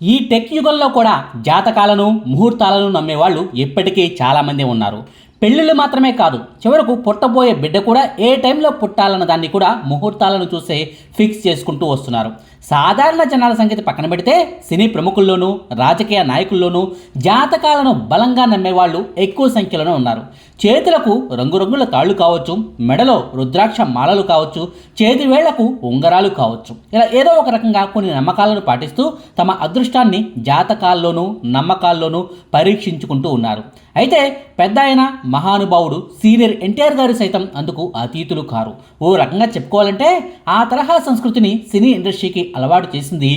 ఈ టెక్ యుగంలో కూడా జాతకాలను ముహూర్తాలను నమ్మేవాళ్ళు ఇప్పటికీ చాలామంది ఉన్నారు. పెళ్ళిళ్ళు మాత్రమే కాదు చివరకు పుట్టబోయే బిడ్డ కూడా ఏ టైంలో పుట్టాలన్న దాన్ని కూడా ముహూర్తాలను చూసే ఫిక్స్ చేసుకుంటూ వస్తున్నారు. సాధారణ జనాల సంగతి పక్కన పెడితే సినీ ప్రముఖుల్లోనూ రాజకీయ నాయకుల్లోనూ జాతకాలను బలంగా నమ్మేవాళ్ళు ఎక్కువ సంఖ్యలోనే ఉన్నారు. చేతులకు రంగురంగుల తాళ్ళు కావచ్చు మెడలో రుద్రాక్ష మాలలు కావచ్చు చేతి వేళ్ళకు ఉంగరాలు కావచ్చు. ఇలా ఏదో ఒక రకంగా కొన్ని నమ్మకాలను పాటిస్తూ తమ అదృష్టాన్ని జాతకాల్లోనూ నమ్మకాల్లోనూ పరీక్షించుకుంటూ ఉన్నారు. అయితే పెద్ద ఆయన మహానుభావుడు సీనియర్ ఎన్టీఆర్ గారు సైతం అందుకు అతీతులు కారు. ఓ రకంగా చెప్పుకోవాలంటే ఆ తరహా సంస్కృతిని సినీ ఇండస్ట్రీకి అలవాటు చేసింది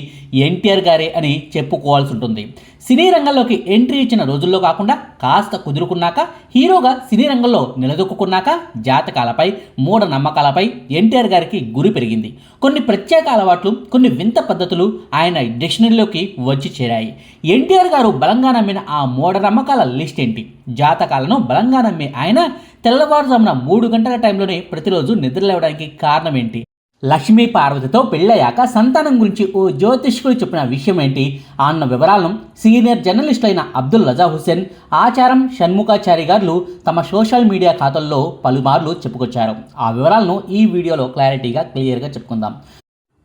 ఎన్టీఆర్ గారే అని చెప్పుకోవాల్సి ఉంటుంది. సినీ రంగంలోకి ఎంట్రీ ఇచ్చిన రోజుల్లో కాకుండా కాస్త కుదురుకున్నాక హీరోగా సినీ రంగంలో నిలదొక్కున్నాక జాతకాలపై మూఢ నమ్మకాలపై ఎన్టీఆర్ గారికి గురి పెరిగింది. కొన్ని ప్రత్యేక అలవాట్లు కొన్ని వింత పద్ధతులు ఆయన డిక్షనరీలోకి వచ్చి చేరాయి. ఎన్టీఆర్ గారు బలంగా నమ్మిన ఆ మూఢ నమ్మకాల లిస్ట్ ఏంటి? జాతకాలను బలంగా నమ్మే ఆయన తెల్లవారుజామున మూడు గంటల టైంలోనే ప్రతిరోజు నిద్రలేవడానికి కారణం ఏంటి? లక్ష్మీ పార్వతితో పెళ్ళయ్యాక సంతానం గురించి ఓ జ్యోతిష్కుడు చెప్పిన విషయం ఏంటి అన్న వివరాలను సీనియర్ జర్నలిస్ట్ అయిన అబ్దుల్ రజా హుస్సేన్ ఆచారం షణ్ముఖాచారి గారు తమ సోషల్ మీడియా ఖాతాల్లో పలుమార్లు చెప్పుకొచ్చారు. ఆ వివరాలను ఈ వీడియోలో క్లారిటీగా క్లియర్గా చెప్పుకుందాం.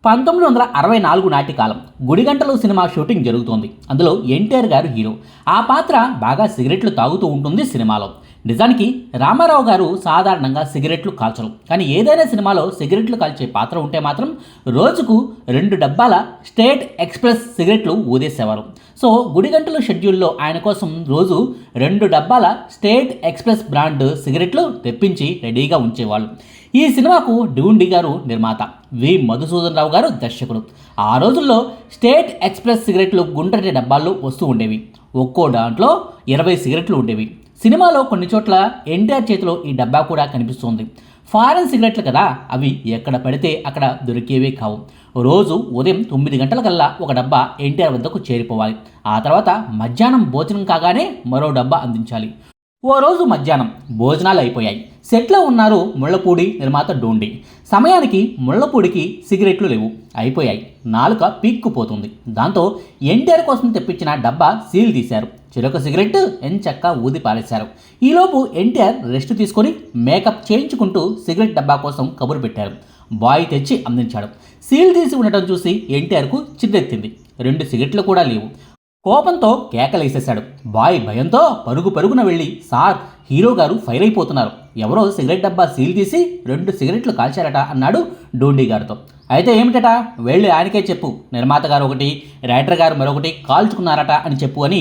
పంతొమ్మిది వందల అరవై నాలుగు నాటి కాలం గుడిగంటలో సినిమా షూటింగ్ జరుగుతోంది. అందులో ఎన్టీఆర్ గారు హీరో. ఆ పాత్ర బాగా సిగరెట్లు తాగుతూ ఉంటుంది సినిమాలో. నిజానికి రామారావు గారు సాధారణంగా సిగరెట్లు కాల్చరు. కానీ ఏదైనా సినిమాలో సిగరెట్లు కాల్చే పాత్ర ఉంటే మాత్రం రోజుకు రెండు డబ్బాల స్టేట్ ఎక్స్ప్రెస్ సిగరెట్లు ఊదేసేవారు. సో గుడిగంటల షెడ్యూల్లో ఆయన కోసం రోజు రెండు డబ్బాల స్టేట్ ఎక్స్ప్రెస్ బ్రాండ్ సిగరెట్లు తెప్పించి రెడీగా ఉంచేవాళ్ళు. ఈ సినిమాకు డివుండి గారు నిర్మాత వి. మధుసూదన్ రావు గారు దర్శకుడు. ఆ రోజుల్లో స్టేట్ ఎక్స్ప్రెస్ సిగరెట్లు గుండ్రటి డబ్బాల్లో వస్తూ ఉండేవి. ఒక్కో దాంట్లో ఇరవై సిగరెట్లు ఉండేవి. సినిమాలో కొన్ని చోట్ల ఎన్టీఆర్ చేతిలో ఈ డబ్బా కూడా కనిపిస్తుంది. ఫారెన్ సిగరెట్లు కదా అవి ఎక్కడ పడితే అక్కడ దొరికేవే కావు. రోజు ఉదయం తొమ్మిది గంటలకల్లా ఒక డబ్బా ఎన్టీఆర్ వద్దకు చేరిపోవాలి. ఆ తర్వాత మధ్యాహ్నం భోజనం కాగానే మరో డబ్బా అందించాలి. ఓ రోజు మధ్యాహ్నం భోజనాలు అయిపోయాయి. సెట్లో ఉన్నారు ముళ్ళపూడి నిర్మాత డోండి. సమయానికి ముళ్ళపూడికి సిగరెట్లు లేవు. అయిపోయాయి. నాలుక పీక్కుపోతుంది. దాంతో ఎన్టీఆర్ కోసం తెప్పించిన డబ్బా సీల్ తీశారు. చిరొక సిగరెట్ ఎంచక్క ఊది పారేశారు. ఈలోపు ఎన్టీఆర్ రెస్ట్ తీసుకొని మేకప్ చేయించుకుంటూ సిగరెట్ డబ్బా కోసం కబురు పెట్టారు. బాయ్ తెచ్చి అందించాడు. సీల్ తీసి ఉండటం చూసి ఎన్టీఆర్కు చిద్దెత్తింది రెండు సిగరెట్లు కూడా లేవు. కోపంతో కేకలేసేశాడు. బాయ్ భయంతో పరుగు పరుగున వెళ్ళి సార్ హీరో గారు ఫైర్ అయిపోతున్నారు ఎవరో సిగరెట్ డబ్బా సీల్ తీసి రెండు సిగరెట్లు కాల్చారట అన్నాడు డోండి గారితో. అయితే ఏమిటట? వెళ్ళి ఆయనకే చెప్పు. నిర్మాత గారు ఒకటి రైటర్ గారు మరొకటి కాల్చుకున్నారట అని చెప్పు అని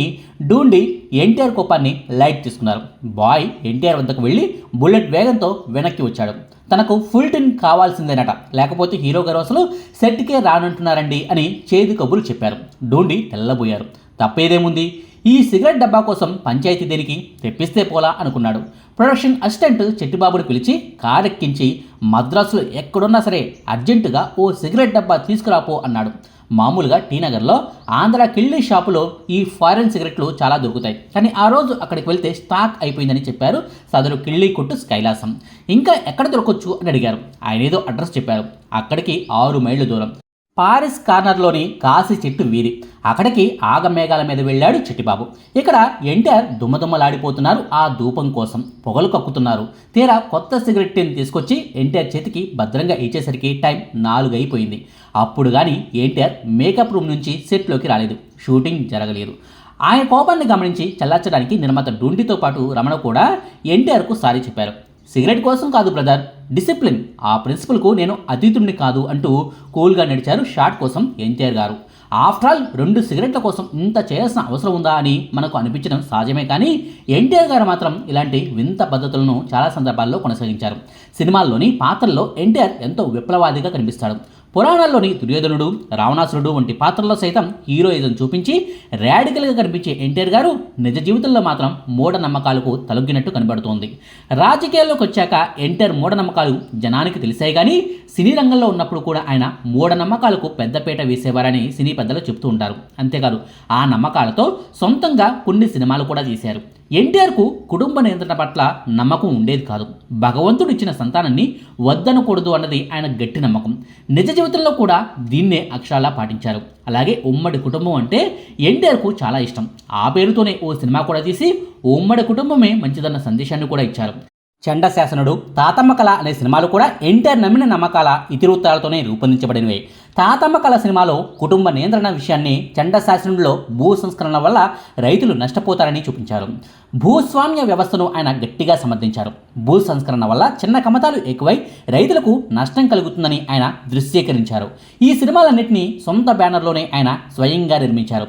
డూండి ఎన్టీఆర్ కోపాన్ని లైట్ తీసుకున్నారు. బాయ్ ఎన్టీఆర్ వద్దకు వెళ్ళి బుల్లెట్ వేగంతో వెనక్కి వచ్చాడు. తనకు ఫుల్ టిన్ కావాల్సిందేనట. లేకపోతే హీరో గారు అసలు సెట్కే రానంటున్నారండి అని చేదు కబుర్లు చెప్పారు. డూండి తెల్లబోయారు. తప్పేదేముంది? ఈ సిగరెట్ డబ్బా కోసం పంచాయతీ దేనికి తెప్పిస్తే పోలా అనుకున్నాడు. ప్రొడక్షన్ అసిస్టెంట్ చెట్టిబాబుని పిలిచి కారెక్కించి మద్రాసులో ఎక్కడున్నా సరే అర్జెంటుగా ఓ సిగరెట్ డబ్బా తీసుకురాపో అన్నాడు. మామూలుగా టీనగర్లో ఆంధ్ర కిళ్ళి షాపులో ఈ ఫారెన్ సిగరెట్లు చాలా దొరుకుతాయి. కానీ ఆ రోజు అక్కడికి వెళ్తే స్టాక్ అయిపోయిందని చెప్పారు సదరు కిళ్ళి కొట్టు కైలాసం. ఇంకా ఎక్కడ దొరకవచ్చు అని అడిగారు. ఆయన ఏదో అడ్రస్ చెప్పారు. అక్కడికి ఆరు మైళ్ళు దూరం. పారిస్ కార్నర్లోని కాశీ చెట్టు వీధి. అక్కడికి ఆగమేఘాల మీద వెళ్ళాడు చిట్టిబాబు. ఇక్కడ ఎన్టీఆర్ దుమ్మదుమ్మలాడిపోతున్నారు ఆ ధూపం కోసం. పొగలు కక్కుతున్నారు. తీరా కొత్త సిగరెట్ తీసుకొచ్చి ఎన్టీఆర్ చేతికి భద్రంగా ఇచ్చేసరికి టైం నాలుగు అయిపోయింది అప్పుడు కానీ ఎన్టీఆర్ మేకప్ రూమ్ నుంచి సెట్లోకి రాలేదు. షూటింగ్ జరగలేదు. ఆయన కోపాన్ని గమనించి చల్లార్చడానికి నిర్మాత డుండితో పాటు రమణ కూడా ఎన్టీఆర్కు సారీ చెప్పారు. సిగరెట్ కోసం కాదు బ్రదర్. డిసిప్లిన్. ఆ ప్రిన్సిపల్కు నేను అతీతుడిని కాదు అంటూ కూల్గా నడిచారు షాట్ కోసం ఎన్టీఆర్ గారు. ఆఫ్టర్ ఆల్ రెండు సిగరెట్ల కోసం ఇంత చేయాల్సిన అవసరం ఉందా అని మనకు అనిపించడం సహజమే కానీ ఎన్టీఆర్ గారు మాత్రం ఇలాంటి వింత పద్ధతులను చాలా సందర్భాల్లో కొనసాగించారు. సినిమాల్లోని పాత్రల్లో ఎన్టీఆర్ ఎంతో విప్లవాదిగా కనిపిస్తాడు. పురాణాల్లోని దుర్యోధనుడు రావణాసురుడు వంటి పాత్రల్లో సైతం హీరోయిజం చూపించి ర్యాడికల్గా కనిపించే ఎన్టీఆర్ గారు నిజ జీవితంలో మాత్రం మూఢనమ్మకాలకు తలొగ్గినట్టు కనబడుతోంది. రాజకీయాల్లోకి వచ్చాక ఎన్టీఆర్ మూఢనమ్మకాలు జనానికి తెలిసాయి కానీ సినీ రంగంలో ఉన్నప్పుడు కూడా ఆయన మూఢనమ్మకాలకు పెద్దపీట వేసేవారని సినీ పెద్దలు చెబుతూ ఉంటారు. అంతేకాదు ఆ నమ్మకాలతో సొంతంగా కొన్ని సినిమాలు కూడా తీశారు. ఎన్టీఆర్కు కుటుంబ నియంత్రణ పట్ల నమ్మకం ఉండేది కాదు. భగవంతుడు ఇచ్చిన సంతానాన్ని వద్దనకూడదు అన్నది ఆయన గట్టి నమ్మకం. నిజ జీవితంలో కూడా దీన్నే అక్షరాలా పాటించారు. అలాగే ఉమ్మడి కుటుంబం అంటే ఎన్టీఆర్కు చాలా ఇష్టం. ఆ పేరుతోనే ఓ సినిమా కూడా తీసి ఉమ్మడి కుటుంబమే మంచిదన్న సందేశాన్ని కూడా ఇచ్చారు. చండశాసనుడు తాతమ్మ కళ అనే సినిమాలు కూడా ఎన్టీఆర్ నమ్మిన నమ్మకాల ఇతివృత్తాలతోనే రూపొందించబడినవి. తాతమ్మ కళ సినిమాలో కుటుంబ నియంత్రణ విషయాన్ని చండశాసనుడిలో భూ సంస్కరణ వల్ల రైతులు నష్టపోతారని చూపించారు. భూస్వామ్య వ్యవస్థను ఆయన గట్టిగా సమర్థించారు. భూ సంస్కరణ వల్ల చిన్న కమతాలు ఎక్కువై రైతులకు నష్టం కలుగుతుందని ఆయన దృశ్యీకరించారు. ఈ సినిమాలన్నింటినీ సొంత బ్యానర్లోనే ఆయన స్వయంగా నిర్మించారు.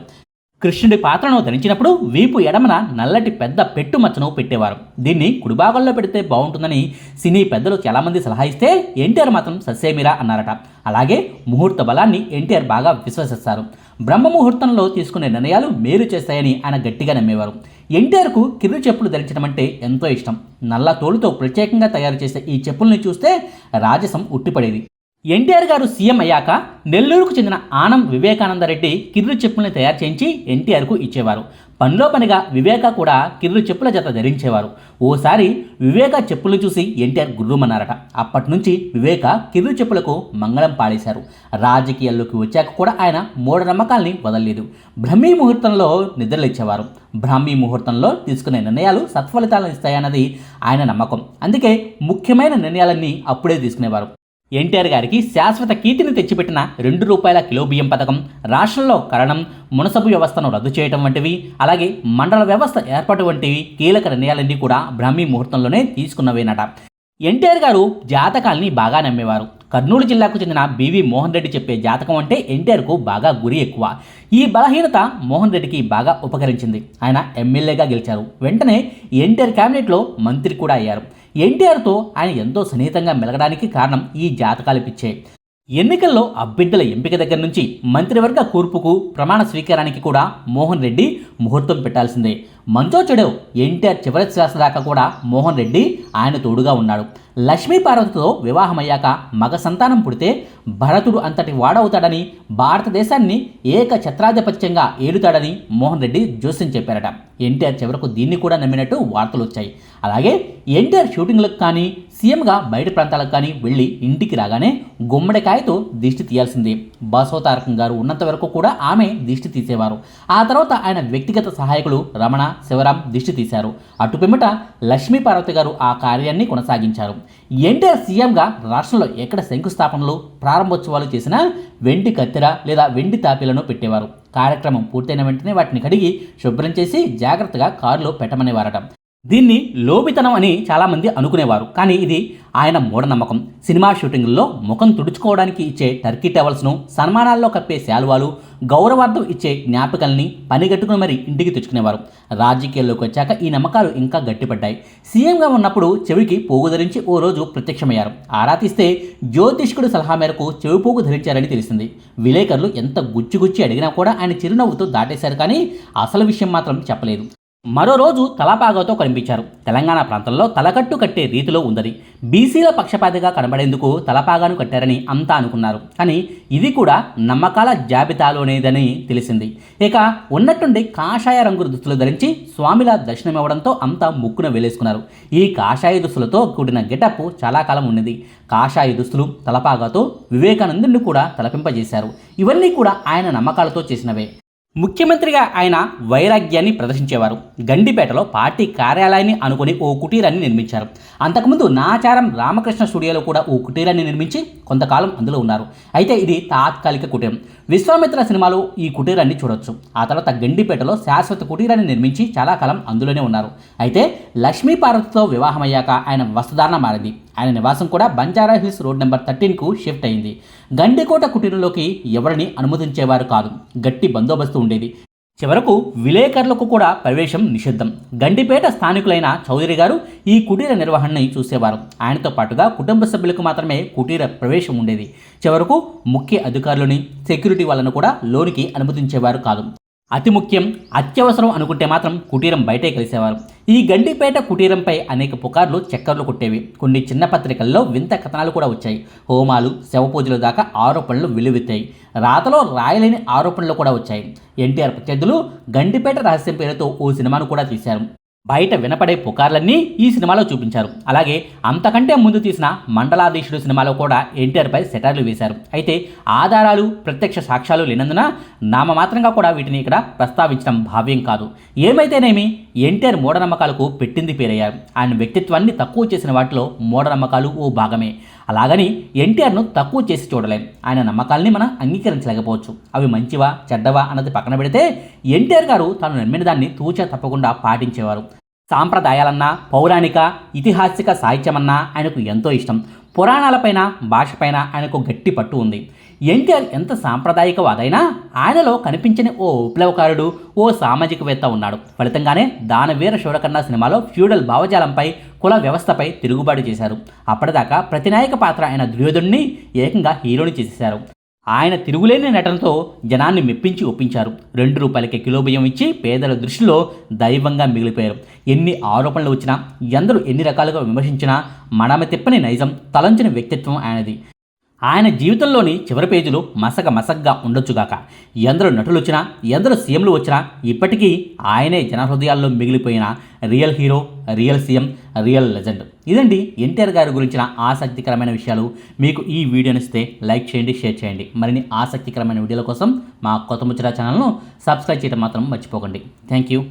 కృష్ణుడి పాత్రను ధరించినప్పుడు వీపు ఎడమన నల్లటి పెద్ద పెట్టు మచ్చను పెట్టేవారు. దీన్ని కుడిభాగంలో పెడితే బాగుంటుందని సినీ పెద్దలు చాలామంది సలహా ఇస్తే ఎన్టీఆర్ మాత్రం ససేమిరా అన్నారట. అలాగే ముహూర్త బలాన్ని ఎన్టీఆర్ బాగా విశ్వసిస్తారు. బ్రహ్మ ముహూర్తంలో తీసుకునే నిర్ణయాలు మేలు చేస్తాయని ఆయన గట్టిగా నమ్మేవారు. ఎన్టీఆర్కు కిర్రు చెప్పులు ధరించడం అంటే ఎంతో ఇష్టం. నల్ల తోలుతో ప్రత్యేకంగా తయారు చేసే ఈ చెప్పుల్ని చూస్తే రాజసం ఉట్టిపడేది. ఎన్టీఆర్ గారు సీఎం అయ్యాక నెల్లూరుకు చెందిన ఆనం వివేకానందరెడ్డి కిర్రు చెప్పుల్ని తయారు చేయించి ఎన్టీఆర్కు ఇచ్చేవారు. పనిలో పనిగా వివేక కూడా కిర్రు చెప్పుల జత ధరించేవారు. ఓసారి వివేక చెప్పులు చూసి ఎన్టీఆర్ గుర్రుమన్నారట. అప్పటి నుంచి వివేక కిర్రు చెప్పులకు మంగళం పాడేశారు రాజకీయాల్లోకి వచ్చాక కూడా ఆయన మూఢనమ్మకాల్ని వదలలేదు. బ్రహ్మీ ముహూర్తంలో నిద్రలిచ్చేవారు బ్రాహ్మీ ముహూర్తంలో తీసుకునే నిర్ణయాలు సత్ఫలితాలను ఇస్తాయన్నది ఆయన నమ్మకం. అందుకే ముఖ్యమైన నిర్ణయాలన్నీ అప్పుడే తీసుకునేవారు. ఎన్టీఆర్ గారికి శాశ్వత కీర్తిని తెచ్చిపెట్టిన రెండు రూపాయల కిలో బియ్యం పథకం రాష్ట్రంలో కరణం మునసబు వ్యవస్థను రద్దు చేయటం వంటివి అలాగే మండల వ్యవస్థ ఏర్పాటు వంటివి కీలక నిర్ణయాలన్నీ కూడా బ్రాహ్మీ ముహూర్తంలోనే తీసుకున్నవేనట. ఎన్టీఆర్ గారు జాతకాల్ని బాగా నమ్మేవారు. కర్నూలు జిల్లాకు చెందిన బివి మోహన్ రెడ్డి చెప్పే జాతకం అంటే ఎన్టీఆర్కు బాగా గురి ఎక్కువ. ఈ బలహీనత మోహన్ రెడ్డికి బాగా ఉపకరించింది. ఆయన ఎమ్మెల్యేగా గెలిచారు. వెంటనే ఎన్టీఆర్ క్యాబినెట్లో మంత్రి కూడా అయ్యారు. ఎన్టీఆర్తో ఆయన ఎంతో సన్నిహితంగా మెలగడానికి కారణం ఈ జాతకాలు పిచ్చే. ఎన్నికల్లో అభ్యర్థుల ఎంపిక దగ్గర నుంచి మంత్రివర్గ కూర్పుకు ప్రమాణ స్వీకారానికి కూడా మోహన్ రెడ్డి ముహూర్తం పెట్టాల్సిందే. మంచో చెడో ఎన్టీఆర్ చివరి శ్వాస దాకా కూడా మోహన్ రెడ్డి ఆయన తోడుగా ఉన్నాడు. లక్ష్మీ పార్వతితో వివాహమయ్యాక మగ సంతానం పుడితే భరతుడు అంతటి వాడవుతాడని భారతదేశాన్ని ఏక ఛత్రాధిపత్యంగా ఏలుతాడని మోహన్ రెడ్డి జోస్యం చెప్పారట. ఎన్టీఆర్ చివరకు దీన్ని కూడా నమ్మినట్టు వార్తలు వచ్చాయి. అలాగే ఎన్టీఆర్ షూటింగ్లకు కానీ సీఎంగా బయట ప్రాంతాలకు కానీ వెళ్ళి ఇంటికి రాగానే గుమ్మడికాయతో దిష్టి తీయాల్సిందే. బసవతారకం గారు ఉన్నంత వరకు కూడా ఆమె దిష్టి తీసేవారు. ఆ తర్వాత ఆయన వ్యక్తిగత సహాయకులు రమణ శివరాం దిష్టి తీశారు. అటు పిమ్మట లక్ష్మీపార్వతి గారు ఆ కార్యాన్ని కొనసాగించారు. ఎన్టీఆర్ సీఎంగా రాష్ట్రంలో ఎక్కడ శంకుస్థాపనలు ప్రారంభోత్సవాలు చేసినా వెండి కత్తెర లేదా వెండి తాపీలను పెట్టేవారు. కార్యక్రమం పూర్తయిన వెంటనే వాటిని కడిగి శుభ్రం చేసి జాగ్రత్తగా కారులో పెట్టమనేవారట. దీన్ని లోబితనం అని చాలామంది అనుకునేవారు. కానీ ఇది ఆయన మూఢనమ్మకం. సినిమా షూటింగ్లో ముఖం తుడుచుకోవడానికి ఇచ్చే టర్కీ టవల్స్ను సన్మానాల్లో కప్పే శాలువాలు గౌరవార్థం ఇచ్చే జ్ఞాపికల్ని పనిగట్టుకుని మరి ఇంటికి తెచ్చుకునేవారు. రాజకీయాల్లోకి వచ్చాక ఈ నమ్మకాలు ఇంకా గట్టిపడ్డాయి. సీఎంగా ఉన్నప్పుడు చెవికి పోగు ధరించి ఓ రోజు ప్రత్యక్షమయ్యారు. ఆరా తీస్తే జ్యోతిష్కుడు సలహా మేరకు చెవి పోగు ధరించారని తెలిసింది. విలేకరులు ఎంత గుచ్చి గుచ్చి అడిగినా కూడా ఆయన చిరునవ్వుతో దాటేశారు కానీ అసలు విషయం మాత్రం చెప్పలేదు. మరో రోజు తలపాగతో కనిపించారు. తెలంగాణ ప్రాంతంలో తలకట్టు కట్టే రీతిలో ఉందని బీసీల పక్షపాతిగా కనబడేందుకు తలపాగాను కట్టారని అంతా అనుకున్నారు. కానీ ఇది కూడా నమ్మకాల జాబితాలోనేదని తెలిసింది. ఇక ఉన్నట్టుండి కాషాయ రంగు దుస్తులు ధరించి స్వామిల దర్శనమివ్వడంతో అంతా ముక్కున వేలేసుకున్నారు. ఈ కాషాయ దుస్తులతో కూడిన గెటప్ చాలా కాలం ఉన్నది. కాషాయ దుస్తులు తలపాగాతో వివేకానందుని కూడా తలపింపజేశారు. ఇవన్నీ కూడా ఆయన నమ్మకాలతో చేసినవే. ముఖ్యమంత్రిగా ఆయన వైరాగ్యాన్ని ప్రదర్శించేవారు. గండిపేటలో పార్టీ కార్యాలయాన్ని అనుకుని ఓ కుటీరాన్ని నిర్మించారు. అంతకుముందు నాచారం రామకృష్ణ స్టూడియోలో కూడా ఓ కుటీరాన్ని నిర్మించి కొంతకాలం అందులో ఉన్నారు. అయితే ఇది తాత్కాలిక కుటీరం. విశ్వామిత్ర సినిమాలో ఈ కుటీరాన్ని చూడొచ్చు. ఆ తర్వాత గండిపేటలో శాశ్వత కుటీరాన్ని నిర్మించి చాలా కాలం అందులోనే ఉన్నారు. అయితే లక్ష్మీ పార్వతితో వివాహమయ్యాక ఆయన వస్త్రధారణ మారింది. ఆయన నివాసం కూడా బంజారా హిల్స్ రోడ్ నెంబర్ థర్టీన్కు షిఫ్ట్ అయింది. గండికోట కుటీరంలోకి ఎవరిని అనుమతించేవారు కాదు. గట్టి బందోబస్తు ఉండేది. చివరకు విలేకరులకు కూడా ప్రవేశం నిషిద్ధం. గండిపేట స్థానికులైన చౌదరి గారు ఈ కుటీర నిర్వహణని చూసేవారు. ఆయనతో పాటుగా కుటుంబ సభ్యులకు మాత్రమే కుటీర ప్రవేశం ఉండేది. చివరకు ముఖ్య అధికారులని సెక్యూరిటీ వాళ్ళను కూడా లోనికి అనుమతించేవారు కాదు. అతి ముఖ్యం అత్యవసరం అనుకుంటే మాత్రం కుటీరం బయటే కలిసేవారు. ఈ గండిపేట కుటీరంపై అనేక పుకార్లు చక్కర్లు కొట్టేవి. కొన్ని చిన్న పత్రికల్లో వింత కథనాలు కూడా వచ్చాయి. హోమాలు శవపూజలు దాకా ఆరోపణలు వెలువెత్తాయి. రాతలో రాయలేని ఆరోపణలు కూడా వచ్చాయి. ఎన్టీఆర్ ప్రత్యర్థులు గండిపేట రహస్యం పేరుతో ఓ సినిమాను కూడా తీశారు. బయట వినపడే పుకార్లన్నీ ఈ సినిమాలో చూపించారు. అలాగే అంతకంటే ముందు తీసిన మండలాధీశుడు సినిమాలో కూడా ఎన్టీఆర్పై సెటర్లు వేశారు. అయితే ఆధారాలు ప్రత్యక్ష సాక్ష్యాలు లేనందున నామమాత్రంగా కూడా వీటిని ఇక్కడ ప్రస్తావించడం భావ్యం కాదు. ఏమైతేనేమి ఎన్టీఆర్ మూఢనమ్మకాలకు పెట్టింది పేరయ్యారు. ఆయన వ్యక్తిత్వాన్ని తక్కువ చేసిన వాటిలో మూఢనమ్మకాలు ఓ భాగమే. అలాగని ఎన్టీఆర్ను తక్కువ చేసి చూడలేం. ఆయన నమ్మకాల్ని మనం అంగీకరించలేకపోవచ్చు. అవి మంచివా చెడ్డవా అన్నది పక్కన పెడితే ఎన్టీఆర్ గారు తాను నమ్మిన దాన్ని తూచా తప్పకుండా పాటించేవారు. సాంప్రదాయాలన్నా పౌరాణిక ఇతిహాసిక సాహిత్యమన్నా ఆయనకు ఎంతో ఇష్టం. పురాణాలపైన భాషపైన ఆయనకు గట్టి పట్టు ఉంది. ఎన్టీఆర్ ఎంత సాంప్రదాయికవాదైనా ఆయనలో కనిపించని ఓ విప్లవకారుడు ఓ సామాజికవేత్త ఉన్నాడు. ఫలితంగానే దానవీర శూరకర్ణ సినిమాలో ఫ్యూడల్ భావజాలంపై కుల వ్యవస్థపై తిరుగుబాటు చేశారు. అప్పటిదాకా ప్రతినాయక పాత్ర అయిన దుర్యోధుడిని ఏకంగా హీరోని చేసేశారు. ఆయన తిరుగులేని నటనతో జనాన్ని మెప్పించి ఒప్పించారు. రెండు రూపాయలకి కిలో బియ్యం ఇచ్చి పేదల దృష్టిలో దైవంగా మిగిలిపోయారు. ఎన్ని ఆరోపణలు వచ్చినా ఎందరూ ఎన్ని రకాలుగా విమర్శించినా మడమ తిప్పని నైజం తలంచిన వ్యక్తిత్వం ఆయనది. ఆయన జీవితంలోని చివరి పేజీలు మసగ మసగ్గా ఉండొచ్చుగాక. ఎందరు నటులు వచ్చినా ఎందరు సీఎంలు వచ్చినా ఇప్పటికీ ఆయనే జనహృదయాల్లో మిగిలిపోయిన real hero real CM real legend. ఇదండి ఎన్టీఆర్ గారి గురించిన ఆసక్తికరమైన విషయాలు. మీకు ఈ వీడియోని ఇస్తే లైక్ చేయండి షేర్ చేయండి. మరిన్ని ఆసక్తికరమైన వీడియోల కోసం మా కొత్త ముచ్చట ఛానల్ను సబ్స్క్రైబ్ చేయడం మాత్రం మర్చిపోకండి. Thank you.